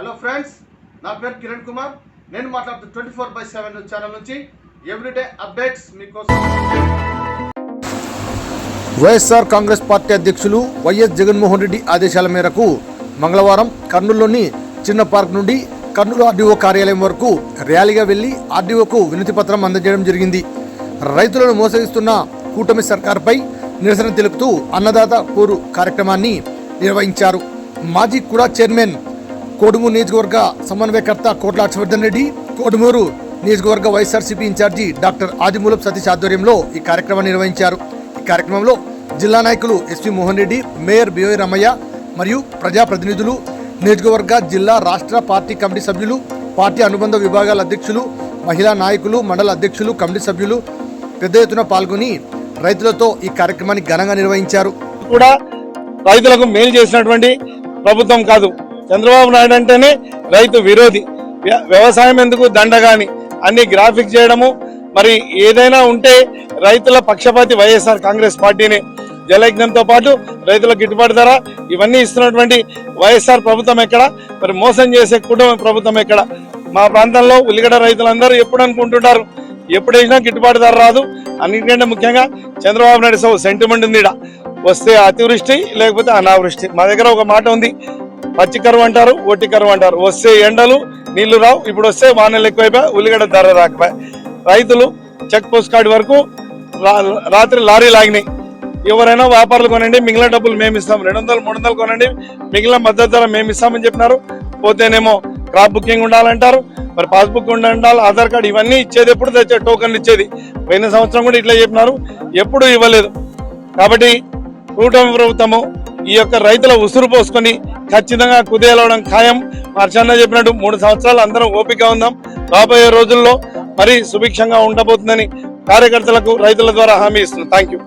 Hello friends నా పేరు కిరణ్ కుమార్. నేను మాట్లాడుతూ twenty four by seven channel నుంచి ఎవ్రీడే అప్డేట్స్ మీకోసం. వైఎస్ఆర్ కాంగ్రెస్ పార్టీ అధ్యక్షులు వైఎస్ జగన్మోహన్ రెడ్డి ఆదేశాల మేరకు మంగళవారం కర్నూలులోని చిన్న పార్క్ నుండి కర్నూలు ఆర్డీఓ కార్యాలయం వరకు ర్యాలీగా వెళ్ళి ఆర్డీఓకు వినతి పత్రం అందజేయడం జరిగింది. రైతులను మోసగిస్తున్న కూటమి సర్కార్పై నిరసన తెలుపుతూ అన్నదాత కూరు కార్యక్రమాన్ని నిర్వహించారు. మాజీ కూడా చైర్మన్ కోడుమూరు నియోజకవర్గ సమన్వయకర్త కోట్ల హర్షవర్ధన్ రెడ్డి కోడుమూరు నియోజకవర్గ YSRCP incharge doctor Adimulapu Satish ఆధ్వర్యంలో ఈ కార్యక్రమాన్ని నిర్వహించారు. ఈ కార్యక్రమంలో జిల్లా నాయకులు SV Mohan Reddy mayor BY Ramayya మరియు ప్రజాప్రతినిధులు నియోజకవర్గ జిల్లా రాష్ట్ర పార్టీ కమిటీ సభ్యులు పార్టీ అనుబంధ విభాగాల అధ్యక్షులు మహిళా నాయకులు మండల అధ్యక్షులు కమిటీ సభ్యులు పెద్ద ఎత్తున పాల్గొని రైతులతో ఈ కార్యక్రమాన్ని ఘనంగా నిర్వహించారు. కూడా రైతులకు మేలు చేసినటువంటి ప్రభుత్వం కాదు. చంద్రబాబు నాయుడు అంటేనే రైతు విరోధి. వ్యవసాయం ఎందుకు దండగాని? అన్ని గ్రాఫిక్ చేయడము. మరి ఏదైనా ఉంటే రైతుల పక్షపాతి వైఎస్ఆర్ కాంగ్రెస్ పార్టీని జలయజ్ఞంతో పాటు రైతుల గిట్టుబాటు ధర ఇవన్నీ ఇస్తున్నటువంటి వైఎస్ఆర్ ప్రభుత్వం ఎక్కడ? మరి మోసం చేసే కుటుంబ ప్రభుత్వం ఎక్కడ? మా ప్రాంతంలో ఉల్లిగడ్డ రైతులందరూ ఎప్పుడు అనుకుంటుంటారు? ఎప్పుడైనా గిట్టుబాటు ధర రాదు. అన్నిటికంటే ముఖ్యంగా చంద్రబాబు నాయుడు సౌ సెంటిమెంట్ ఉంది ఈడ వస్తే అతివృష్టి లేకపోతే అనావృష్టి. మా దగ్గర ఒక మాట ఉంది. పచ్చి కరువు అంటారు ఒట్టి కరువు అంటారు. వస్తే ఎండలు నీళ్ళు రావు. ఇప్పుడు వస్తే వానలు ఎక్కువైపోయి ఉల్లిగడ్డ ధర రాకపోయి. రైతులు చెక్ పోస్ట్ కార్డు వరకు రాత్రి లారీ లాగినాయి. ఎవరైనా వ్యాపారులు కొనండి మిగిలిన డబ్బులు మేము ఇస్తాం. రెండు వందలు మూడు వందలు కొనండి మిగిలిన మద్దతు ధర మేము ఇస్తామని చెప్పినారు. పోతేనేమో క్రాప్ బుకింగ్ ఉండాలంటారు. మరి పాస్బుక్ ఉండాలి ఆధార్ కార్డు ఇవన్నీ ఇచ్చేది ఎప్పుడు తెచ్చే టోకన్లు ఇచ్చేది. పోయిన సంవత్సరం కూడా ఇట్లా చెప్పినారు. ఎప్పుడు ఇవ్వలేదు. కాబట్టి కూటమి ప్రభుత్వము ఈ యొక్క రైతుల ఉసురు పోసుకొని ఖచ్చితంగా కుదేలవడం ఖాయం. హర్షన్న చెప్పినట్టు మూడు సంవత్సరాలు అందరం ఓపిక ఉందాం రాబోయే రోజుల్లో మరీ సుభిక్షంగా ఉండబోతుందని కార్యకర్తలకు రైతుల ద్వారా హామీ ఇస్తున్నాం. Thank you